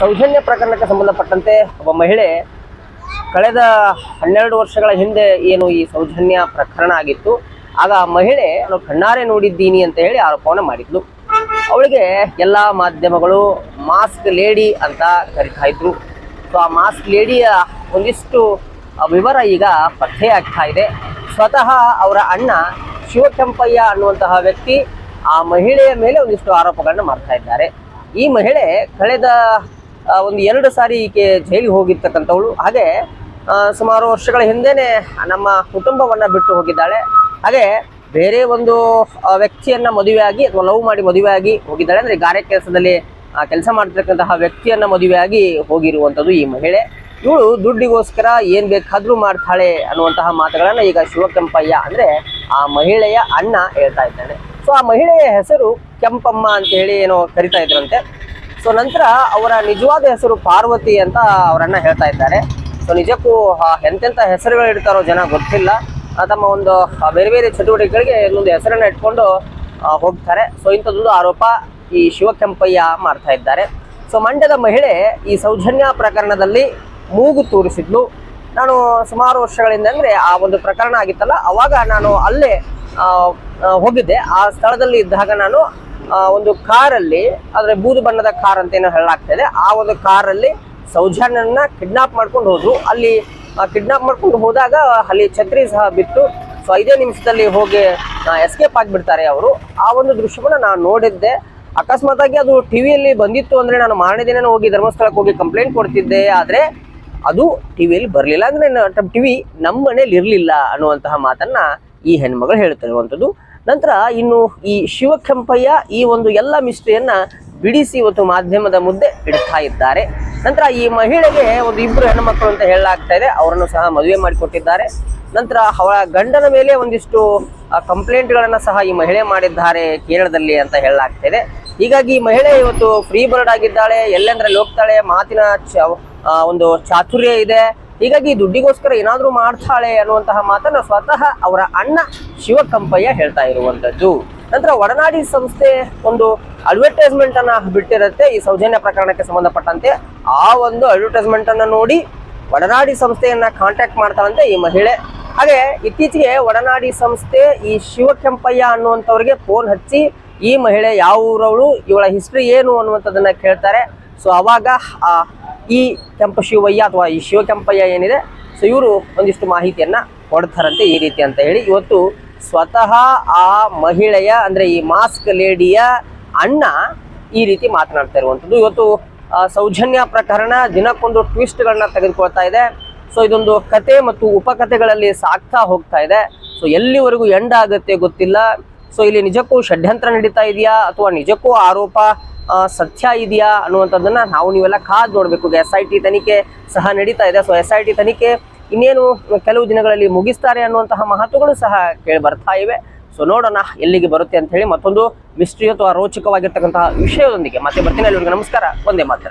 ಸೌಜನ್ಯ ಪ್ರಕರಣಕ್ಕೆ ಸಂಬಂಧಪಟ್ಟಂತೆ ಒಬ್ಬ ಮಹಿಳೆ ಕಳೆದ ಹನ್ನೆರಡು ವರ್ಷಗಳ ಹಿಂದೆ ಏನು ಈ ಸೌಜನ್ಯ ಪ್ರಕರಣ ಆಗಿತ್ತು. ಆಗ ಆ ಮಹಿಳೆ, ನಾನು ಕಣ್ಣಾರೆ ನೋಡಿದ್ದೀನಿ ಅಂತ ಹೇಳಿ ಆರೋಪವನ್ನು ಮಾಡಿದ್ಲು. ಅವಳಿಗೆ ಎಲ್ಲ ಮಾಧ್ಯಮಗಳು ಮಾಸ್ಕ್ ಲೇಡಿ ಅಂತ ಕರಿತಾ ಇದ್ರು. ಸೊ, ಆ ಮಾಸ್ಕ್ ಲೇಡಿಯ ಒಂದಿಷ್ಟು ವಿವರ ಈಗ ಪತ್ತೆ ಆಗ್ತಾ ಇದೆ. ಸ್ವತಃ ಅವರ ಅಣ್ಣ ಶಿವಕೆಂಪಯ್ಯ ಅನ್ನುವಂತಹ ವ್ಯಕ್ತಿ ಆ ಮಹಿಳೆಯ ಮೇಲೆ ಒಂದಿಷ್ಟು ಆರೋಪಗಳನ್ನು ಮಾಡ್ತಾ ಇದ್ದಾರೆ. ಈ ಮಹಿಳೆ ಕಳೆದ ಒಂದು ಎರಡು ಸಾರಿ ಈಕೆ ಜೈಲಿಗೆ ಹೋಗಿರ್ತಕ್ಕಂಥವಳು. ಹಾಗೆ ಸುಮಾರು ವರ್ಷಗಳ ಹಿಂದೆನೆ ನಮ್ಮ ಕುಟುಂಬವನ್ನ ಬಿಟ್ಟು ಹೋಗಿದ್ದಾಳೆ. ಹಾಗೆ, ಬೇರೆ ಒಂದು ವ್ಯಕ್ತಿಯನ್ನು ಮದುವೆಯಾಗಿ ಅಥವಾ ಲವ್ ಮಾಡಿ ಮದುವೆಯಾಗಿ ಹೋಗಿದ್ದಾಳೆ. ಅಂದ್ರೆ ಗಾರೆ ಕೆಲಸದಲ್ಲಿ ಕೆಲಸ ಮಾಡ್ತಿರ್ತಕ್ಕಂತಹ ವ್ಯಕ್ತಿಯನ್ನ ಮದುವೆಯಾಗಿ ಹೋಗಿರುವಂಥದ್ದು ಈ ಮಹಿಳೆ. ಇವಳು ದುಡ್ಡಿಗೋಸ್ಕರ ಏನ್ ಬೇಕಾದರೂ ಮಾಡ್ತಾಳೆ ಅನ್ನುವಂತಹ ಮಾತುಗಳನ್ನು ಈಗ ಶಿವಕೆಂಪಯ್ಯ, ಅಂದ್ರೆ ಆ ಮಹಿಳೆಯ ಅಣ್ಣ ಹೇಳ್ತಾ ಇದ್ದಾನೆ. ಸೊ ಆ ಮಹಿಳೆಯ ಹೆಸರು ಕೆಂಪಮ್ಮ ಅಂತ ಹೇಳಿ ಏನೋ ಕರಿತಾ ಇದ್ರಂತೆ. ಸೊ ನಂತರ ಅವರ ನಿಜವಾದ ಹೆಸರು ಪಾರ್ವತಿ ಅಂತ ಅವರನ್ನ ಹೇಳ್ತಾ ಇದ್ದಾರೆ. ಸೊ ನಿಜಕ್ಕೂ ಎಂತೆಂಥ ಹೆಸರುಗಳು ಇಡ್ತಾರೋ ಜನ ಗೊತ್ತಿಲ್ಲ. ತಮ್ಮ ಒಂದು ಬೇರೆ ಬೇರೆ ಚಟುವಟಿಕೆಗಳಿಗೆ ಇನ್ನೊಂದು ಹೆಸರನ್ನ ಇಟ್ಕೊಂಡು ಹೋಗ್ತಾರೆ. ಸೊ ಇಂಥದ್ದೊಂದು ಆರೋಪ ಈ ಶಿವಕೆಂಪಯ್ಯ ಮಾಡ್ತಾ ಇದ್ದಾರೆ. ಸೊ ಮಂಡ್ಯದ ಮಹಿಳೆ ಈ ಸೌಜನ್ಯ ಪ್ರಕರಣದಲ್ಲಿ ಮೂಗು ತೋರಿಸಿದ್ಲು. ನಾನು ಸುಮಾರು ವರ್ಷಗಳಿಂದ ಅಂದರೆ ಆ ಒಂದು ಪ್ರಕರಣ ಆಗಿತ್ತಲ್ಲ, ಅವಾಗ ನಾನು ಅಲ್ಲೇ ಹೋಗಿದ್ದೆ. ಆ ಸ್ಥಳದಲ್ಲಿ ಇದ್ದಾಗ ನಾನು ಒಂದು ಕಾರಲ್ಲಿ ಅಂದ್ರೆ ಬೂದು ಬಣ್ಣದ ಕಾರ್ ಅಂತ ಏನೋ ಹೇಳಲಾಗ್ತಾ ಇದೆ. ಆ ಒಂದು ಕಾರಲ್ಲಿ ಸೌಜನ್ಯನ ಕಿಡ್ನಾಪ್ ಮಾಡ್ಕೊಂಡು ಹೋದ್ರು. ಅಲ್ಲಿ ಕಿಡ್ನಾಪ್ ಮಾಡ್ಕೊಂಡು ಹೋದಾಗ ಅಲ್ಲಿ ಛತ್ರಿ ಸಹ ಬಿತ್ತು. ಸೊ ಐದೇ ನಿಮಿಷದಲ್ಲಿ ಹೋಗಿ ಎಸ್ಕೇಪ್ ಆಗಿಬಿಡ್ತಾರೆ ಅವರು. ಆ ಒಂದು ದೃಶ್ಯವನ್ನ ನಾನು ನೋಡಿದ್ದೆ. ಅಕಸ್ಮಾತ್ ಆಗಿ ಅದು ಟಿವಿಯಲ್ಲಿ ಬಂದಿತ್ತು ಅಂದ್ರೆ ನಾನು ಮಾರನೇ ದಿನ ಹೋಗಿ ಧರ್ಮಸ್ಥಳಕ್ಕೆ ಹೋಗಿ ಕಂಪ್ಲೇಂಟ್ ಕೊಡ್ತಿದ್ದೆ. ಆದ್ರೆ ಅದು ಟಿವಿಯಲ್ಲಿ ಬರಲಿಲ್ಲ ಅಂದ್ರೆ ಟಿವಿ ನಮ್ಮ ಮನೇಲಿ ಇರಲಿಲ್ಲ ಅನ್ನುವಂತಹ ಮಾತನ್ನ ಈ ಹೆಣ್ಮಗಳು ಹೇಳ್ತಿರುವಂಥದ್ದು ನಂತರ ಇನ್ನು ಈ ಶಿವಕೆಂಪಯ್ಯ ಈ ಒಂದು ಎಲ್ಲ ಮಿಸ್ಟ್ರಿಯನ್ನ ಬಿಡಿಸಿ ಇವತ್ತು ಮಾಧ್ಯಮದ ಮುದ್ದೆ ಇಡ್ತಾ ಇದ್ದಾರೆ. ನಂತರ ಈ ಮಹಿಳೆಗೆ ಒಂದು ಇಬ್ಬರು ಹೆಣ್ಮಕ್ಳು ಅಂತ ಹೇಳಲಾಗ್ತಾ ಇದೆ. ಅವರನ್ನು ಸಹ ಮದುವೆ ಮಾಡಿಕೊಟ್ಟಿದ್ದಾರೆ. ನಂತರ ಅವಳ ಗಂಡನ ಮೇಲೆ ಒಂದಿಷ್ಟು ಕಂಪ್ಲೇಂಟ್ಗಳನ್ನು ಸಹ ಈ ಮಹಿಳೆ ಮಾಡಿದ್ದಾರೆ ಕೇರಳದಲ್ಲಿ ಅಂತ ಹೇಳಲಾಗ್ತಾ ಇದೆ. ಹೀಗಾಗಿ ಈ ಮಹಿಳೆ ಇವತ್ತು ಫ್ರೀ ಬರ್ಡ್ ಆಗಿದ್ದಾಳೆ. ಎಲ್ಲೆಂದ್ರಲ್ಲಿ ಹೋಗ್ತಾಳೆ ಮಾತಿನ ಒಂದು ಚಾತುರ್ಯ ಇದೆ. ಹೀಗಾಗಿ ದುಡ್ಡಿಗೋಸ್ಕರ ಏನಾದರೂ ಮಾಡ್ತಾಳೆ ಅನ್ನುವಂತಹ ಮಾತನ್ನ ಸ್ವತಃ ಅವರ ಅಣ್ಣ ಶಿವಕಂಪಯ್ಯ ಹೇಳ್ತಾ ಇರುವಂತದ್ದು. ನಂತರ ಒಡನಾಡಿ ಸಂಸ್ಥೆ ಒಂದು ಅಡ್ವರ್ಟೈಸ್ಮೆಂಟ್ ಅನ್ನ ಬಿಟ್ಟಿರುತ್ತೆ. ಈ ಸೌಜನ್ಯ ಪ್ರಕರಣಕ್ಕೆ ಸಂಬಂಧಪಟ್ಟಂತೆ ಆ ಒಂದು ಅಡ್ವರ್ಟೈಸ್ಮೆಂಟ್ ಅನ್ನ ನೋಡಿ ಒಡನಾಡಿ ಸಂಸ್ಥೆಯನ್ನ ಕಾಂಟ್ಯಾಕ್ಟ್ ಮಾಡ್ತಾಳಂತೆ ಈ ಮಹಿಳೆ. ಹಾಗೆ ಇತ್ತೀಚೆಗೆ ಒಡನಾಡಿ ಸಂಸ್ಥೆ ಈ ಶಿವಕೆಂಪಯ್ಯ ಅನ್ನುವಂಥವ್ರಿಗೆ ಫೋನ್ ಹಚ್ಚಿ ಈ ಮಹಿಳೆ ಯಾವ ಊರವಳು, ಇವಳ ಹಿಸ್ಟ್ರಿ ಏನು ಅನ್ನುವಂಥದ್ದನ್ನ ಕೇಳ್ತಾರೆ. ಸೊ ಅವಾಗ ಆ ಈ ಕೆಂಪ ಶಿವಯ್ಯ ಅಥವಾ ಈ ಶಿವಕೆಂಪಯ್ಯ ಏನಿದೆ? ಸೊ ಇವರು ಒಂದಿಷ್ಟು ಮಾಹಿತಿಯನ್ನ ಕೊಡ್ತಾರಂತೆ ಈ ರೀತಿ ಅಂತ ಹೇಳಿ. ಇವತ್ತು ಸ್ವತಃ ಆ ಮಹಿಳೆಯ, ಅಂದ್ರೆ ಈ ಮಾಸ್ಕ್ ಲೇಡಿಯ ಅಣ್ಣ ಈ ರೀತಿ ಮಾತನಾಡ್ತಾ ಇರುವಂಥದ್ದು. ಇವತ್ತು ಸೌಜನ್ಯ ಪ್ರಕರಣ ದಿನಕ್ಕೊಂದು ಟ್ವಿಸ್ಟ್ಗಳನ್ನ ತೆಗೆದುಕೊಳ್ತಾ ಇದೆ. ಸೊ ಇದೊಂದು ಕತೆ ಮತ್ತು ಉಪಕಥೆಗಳಲ್ಲಿ ಸಾಕ್ತಾ ಹೋಗ್ತಾ ಇದೆ. ಸೊ ಎಲ್ಲಿವರೆಗೂ ಎಂಡ್ ಆಗುತ್ತೆ ಗೊತ್ತಿಲ್ಲ. ಸೊ ಇಲ್ಲಿ ನಿಜಕ್ಕೂ ಷಡ್ಯಂತ್ರ ನಡೀತಾ ಇದೆಯಾ ಅಥವಾ ನಿಜಕ್ಕೂ ಆರೋಪ ಸತ್ಯ ಇದೆಯಾ ಅನ್ನುವಂಥದ್ದನ್ನ ನಾವು ನೀವೆಲ್ಲ ಕಾದ್ ನೋಡಬೇಕು. ಎಸ್ ಐ ಟಿ ತನಿಖೆ ಸಹ ನಡೀತಾ ಇದೆ. ಸೊ ಎಸ್ ಐ ಟಿ ತನಿಖೆ ಇನ್ನೇನು ಕೆಲವು ದಿನಗಳಲ್ಲಿ ಮುಗಿಸ್ತಾರೆ ಅನ್ನುವಂತಹ ಮಹತ್ವಗಳು ಸಹ ಕೇಳಿ ಬರ್ತಾ ಇವೆ. ಸೊ ನೋಡೋಣ ಎಲ್ಲಿಗೆ ಬರುತ್ತೆ ಅಂತ ಹೇಳಿ ಮತ್ತೊಂದು ಮಿಸ್ಟ್ರಿ ಅಥವಾ ರೋಚಕವಾಗಿರ್ತಕ್ಕಂತಹ ವಿಷಯದೊಂದಿಗೆ ಮತ್ತೆ ಬರ್ತೀನಿ. ಅಲ್ಲಿ ನಮಸ್ಕಾರ. ಒಂದೇ ಮಾತ್ರ.